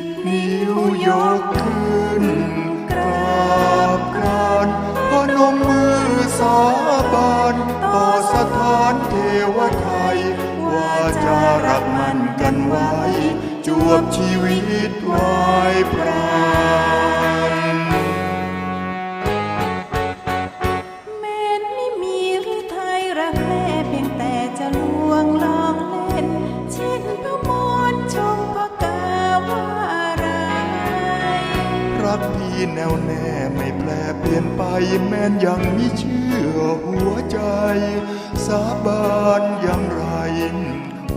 บนิ้วยกขึ้นกราบกรานพนมมือสาบานต่อสถานเทวไทย ว่าจะรักมันกันไว้ จวบชีวิตไว้พระ รักพี่แน่วแน่ไม่แปลเปลี่ยนไปแม้นยังมีเชื่อหัวใจ สาบานอย่างไร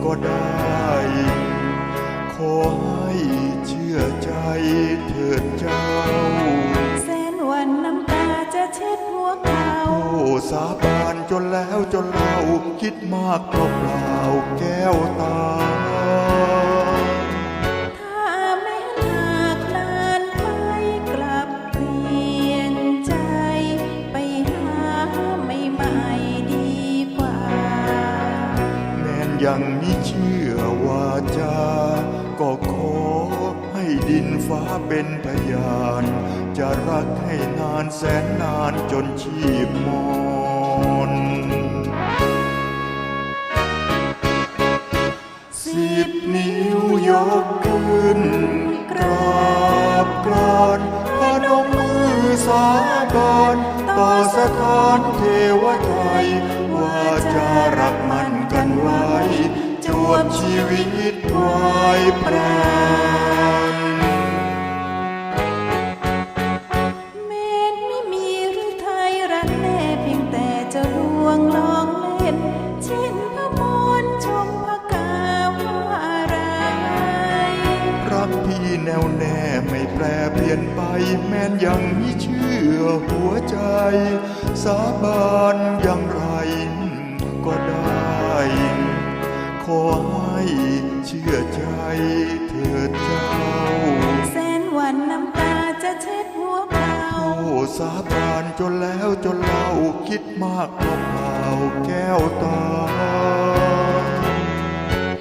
ก็ได้ ขอให้เชื่อใจเถิดเจ้าแสนวันน้ำตาจะเช็ดหัวเขาโอ้สาบานจนแล้วจนเล่าคิดมากเปล่าแก้วตา ยังมีเชื่อว่าจาก็ขอให้ดินฟ้าเป็นพยาน จะรักให้นานแสนนานจนชีพมอนสิบนิ้วยกขึ้นกราบกรานพนมมือสาบานต่อสถานเทวไทยว่าจะรัก ชีวิตไว้พรานแม้นไม่มีหรือไทยรักแน่เพียงแต่จะลวงลองเล่น เช่นพระมรชมพระกาวาอะไรรักพี่แนวแน่ไม่แปรเปลี่ยนไป แม้นยังมีเชื่อหัวใจ สาบานอย่างไรก็ได้ขอ ชื่อใจเถิดเจ้า แสนวันน้ำตาจะเช็ดหัวเขาโอ้สาบานจนแล้วจนเล่าคิดมากเปล่าๆแก้วตา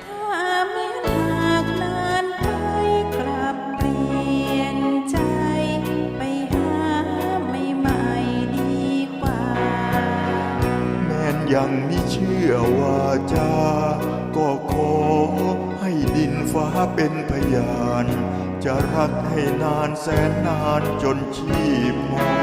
ถ้าแม้นหากนานไปกลับเปลี่ยนใจ ไปหาไม่ใหม่ๆดีกว่า แม้นยังมีเชื่อว่าจาก็ขอ ให้ดินฟ้าเป็นพยาน จะรักให้นานแสนนานจนชีพมอ